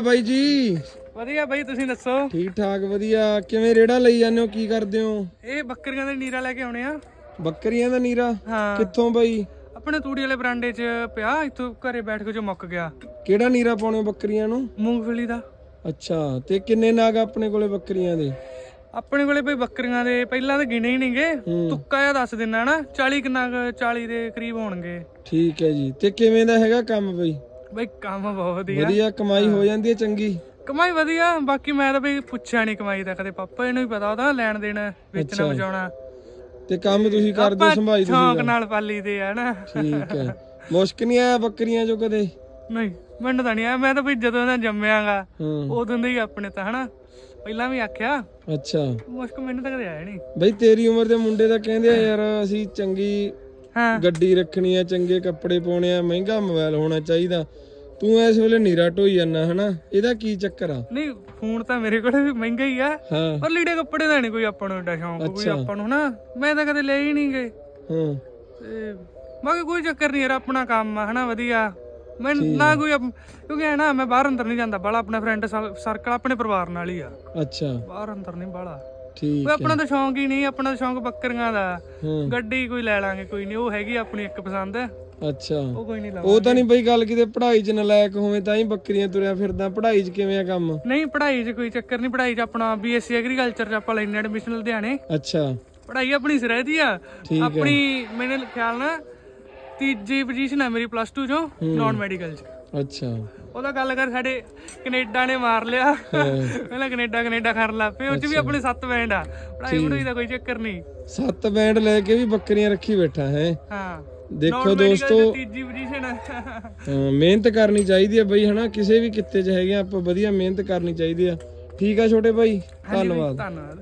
ਬਾਈ ਜੀ? ਵਧੀਆ ਬਾਈ ਤੁਸੀਂ ਦੱਸੋ? ਠੀਕ ਠਾਕ ਵਧੀਆ। ਕਿਵੇਂ ਰੇੜਾ ਲਈ ਜਾਂਦੇ ਹੋ? ਕੀ ਕਰਦੇ ਹੋ? ਇਹ ਬੱਕਰੀਆਂ ਦੇ ਨੀਰਾ ਲੈ ਕੇ ਆਉਣੇ ਆ। ਬੱਕਰੀਆਂ ਦਾ ਨੀਰਾ? ਹਾਂ। ਕਿੱਥੋਂ ਬਾਈ? ਆਪਣੇ ਤੂੜੀ ਵਾਲੇ ਬਰਾਂਡੇ 'ਚ ਪਿਆ ਇੱਥੋਂ ਘਰੇ ਬੈਠ ਕੇ ਜੋ ਮੁੱਕ ਗਿਆ। ਕਿਹੜਾ ਨੀਰਾ ਪਾਉਣੇ ਹੋ ਬੱਕਰੀਆਂ ਨੂੰ? ਮੂੰਗਫਲੀ ਦਾ। ਅੱਛਾ ਤੇ ਕਿੰਨੇ ਨਾਗ ਆਪਣੇ ਕੋਲੇ ਬੱਕਰੀਆਂ ਦੇ? ਆਪਣੇ ਕੋਲੇ ਬਈ ਬੱਕਰੀਆਂ ਦੇ ਪਹਿਲਾਂ ਤਾਂ ਗਿਣੇ ਹੀ ਨਹੀਂਗੇ ਤੁੱਕਾ ਜਿਹਾ ਦੱਸ ਦਿੰਨਾ ਨਾ 40 ਕਿੰਨਾ ਕੁ 40 ਦੇ ਕਰੀਬ ਹੋਣਗੇ। ਠੀਕ ਹੈ ਜੀ। ਤੇ ਕਿਵੇਂ ਦਾ ਹੈਗਾ ਕੰਮ ਬਈ? ਬਈ ਕੰਮ ਬਹੁਤ ਵਧੀਆ ਵਧੀਆ ਕਮਾਈ ਹੋ ਜਾਂਦੀ ਹੈ ਚੰਗੀ। ਕਮਾਈ ਵਧੀਆ ਬਾਕੀ ਮੈਂ ਤਾਂ ਬਈ ਪੁੱਛਿਆ ਨਹੀਂ ਕਮਾਈ ਦਾ ਕਦੇ ਪਾਪਾ ਇਹਨੂੰ ਹੀ ਪਤਾ ਉਹਦਾ ਲੈਣ ਦੇਣ ਵੇਚਣਾ ਵਜਾਉਣਾ। ਤੇ ਕੰਮ ਤੁਸੀਂ ਕਰਦੇ ਹੋ ਸੰਭਾਈ ਤੁਸੀਂ ਸ਼ੌਂਕ ਨਾਲ ਪਾਲੀ ਦੇ ਆ ਨਾ। ਠੀਕ ਹੈ। ਮੁਸ਼ਕ ਨਹੀਂ ਆਇਆ ਬੱਕਰੀਆਂ ਚੋਂ ਕਦੇ? ਨਹੀਂ ਮੈਨੂੰ ਤਾਂ ਨਹੀਂ ਆ ਮੈਂ ਤਾਂ ਬਈ ਜਦੋਂ ਦਾ ਜੰਮਿਆਗਾ ਹਾਂ। ਉਦੋਂ ਦੇ ਹੀ ਆਪਣੇ ਤਾਂ ਹਨਾ। ਪਹਿਲਾਂ ਵੀ ਆਖਿਆ। ਅੱਛਾ। ਮੁਸ਼ਕ ਮੈਨੂੰ ਤਾਂ ਕਦੇ ਆਇਆ ਨਹੀਂ ਬਈ ਤੇਰੀ ਉਮਰ ਦੇ ਮੁੰਡੇ ਤਾਂ ਕਹਿੰਦੇ ਆ ਯਾਰ ਅਸੀਂ ਚੰਗੀ ਹਾਂ। ਗੱਡੀ ਰੱਖਣੀ ਆ ਚੰਗੇ ਕੱਪੜੇ ਪਾਉਣੇ ਆ ਮਹਿੰਗਾ ਮੋਬਾਈਲ ਹੋਣਾ ਚਾਹੀਦਾ। ਤੂੰ ਇਸ ਵੇਲੇ ਨੀਰਾ ਢੋਈ ਜਾਂਦਾ ਹਨਾ? ਇਹਦਾ ਕੀ ਚੱਕਰ ਆ? ਨਹੀਂ ਫੋਨ ਤਾਂ ਮੇਰੇ ਕੋਲ ਵੀ ਮਹਿੰਗਾ ਹੀ ਆ। ਹਾਂ। ਪਰ ਲੀੜੇ ਕੱਪੜੇ ਦਾ ਨਹੀਂ ਕੋਈ ਆਪਾਂ ਨੂੰ ਏਡਾ ਸ਼ੌਂਕ ਕੋਈ ਆਪਾਂ ਨੂੰ ਨਾ ਮੈਂ ਤਾਂ ਕਦੇ ਲਏ ਹੀ ਨਹੀਂ ਗਏ। ਹਾਂ। ਤੇ ਕੋਈ ਚੱਕਰ ਨਹੀਂ ਯਾਰ ਆਪਣਾ ਕੰਮ ਆ ਹਨਾ? ਵਧੀਆ। ਮੈਂ ਨਾ ਕੋਈ ਆਪ- ਕਿਉਂਕਿ ਹੈ ਨਾ ਮੈਂ ਬਾਹਰ ਅੰਦਰ ਨਹੀਂ ਜਾਂਦਾ ਬਾਲਾ ਆਪਣੇ ਫਰੈਂਡ ਸਰਕਲ ਆਪਣੇ ਪਰਿਵਾਰ ਨਾਲ ਹੀ ਆ। ਅੱਛਾ। ਬਾਹਰ ਅੰਦਰ ਨਹੀਂ ਬਾਲਾ ਠੀਕ ਕੋਈ ਆਪਣਾ ਤਾਂ ਸ਼ੌਂਕ ਹੀ ਨਹੀਂ ਆਪਣਾ ਤਾਂ ਸ਼ੌਂਕ ਬੱਕਰੀਆਂ ਦਾ। ਹਾਂ। ਗੱਡੀ ਕੋਈ ਲੈ ਲਾਂਗੇ ਕੋਈ ਨਹੀਂ ਉਹ ਹੈਗੀ ਆਪਣੀ ਇੱਕ ਪਸੰਦ। ਅੱਛਾ। ਉਹ ਕੋਈ ਨਹੀਂ ਲਾ ਉਹ ਤਾਂ ਨਹੀਂ ਬਈ ਗੱਲ ਕਿਤੇ ਪੜ੍ਹਾਈ 'ਚ ਨਲਾਇਕ ਹੋਵੇਂ ਤਾਂ ਹੀ ਬੱਕਰੀਆਂ ਤੁਰਿਆ ਫਿਰਦਾ। ਪੜ੍ਹਾਈ 'ਚ ਕਿਵੇਂ ਆ ਕੰਮ? ਨਹੀਂ ਪੜ੍ਹਾਈ 'ਚ ਕੋਈ ਚੱਕਰ ਨਹੀਂ ਪੜ੍ਹਾਈ 'ਚ ਆਪਣਾ ਬੀਐਸਸੀ ਐਗਰੀਕਲਚਰ 'ਚ ਆਪਾਂ ਲੈਣੇ ਐਡਮਿਸ਼ਨ ਲੁਧਿਆਣੇ। ਅੱਛਾ। ਪੜ੍ਹਾਈ ਆਪਣੀ ਸਿਰਹਿਦੀ ਆ। ਠੀਕ ਹੈ। ਆਪਣੀ ਮੇਰੇ ਖਿਆਲ ਨਾਲ ਤੀਜੀ ਪੋਜੀਸ਼ਨ ਹੈ ਮੇਰੀ ਪਲੱਸ 2 ਚੋਂ ਨਾਨ ਮੈਡੀਕਲ 'ਚ। ਅੱਛਾ। ਉਹਦਾ ਗੱਲ ਕਰ ਸਾਡੇ ਕੈਨੇਡਾ ਨੇ ਮਾਰ ਲਿਆ। ਪਹਿਲਾਂ ਕੈਨੇਡਾ ਕੈਨੇਡਾ ਕਰਨ ਲੱਗ ਪਏ ਉਹ 'ਚ ਵੀ ਆਪਣੇ ਸੱਤ ਬੈਂਡ ਆ। ਪੜ੍ਹਾਈ ਪੜ੍ਹਾਈ ਦਾ ਕੋਈ ਚੱਕਰ ਨਹੀਂ। ਸੱਤ ਬੈਂਡ ਲੈ ਕੇ ਵੀ ਬੱਕਰੀਆਂ ਰੱਖੀ ਬੈਠਾ ਹੈ। ਹਾਂ। ਦੇਖੋ ਦੋਸਤੋ। ਤੀਜੀ ਪੋਜੀਸ਼ਨ ਮਿਹਨਤ ਕਰਨੀ ਚਾਹੀਦੀ ਹੈ ਬਈ ਹਨਾ? ਕਿਸੇ ਵੀ ਕਿੱਤੇ 'ਚ ਹੈਗੇ ਆਪਾਂ ਵਧੀਆ ਮਿਹਨਤ ਕਰਨੀ ਚਾਹੀਦੀ ਆ। ਠੀਕ ਆ ਛੋਟੇ ਭਾਈ ਧੰਨਵਾਦ। ਧੰਨਵਾਦ।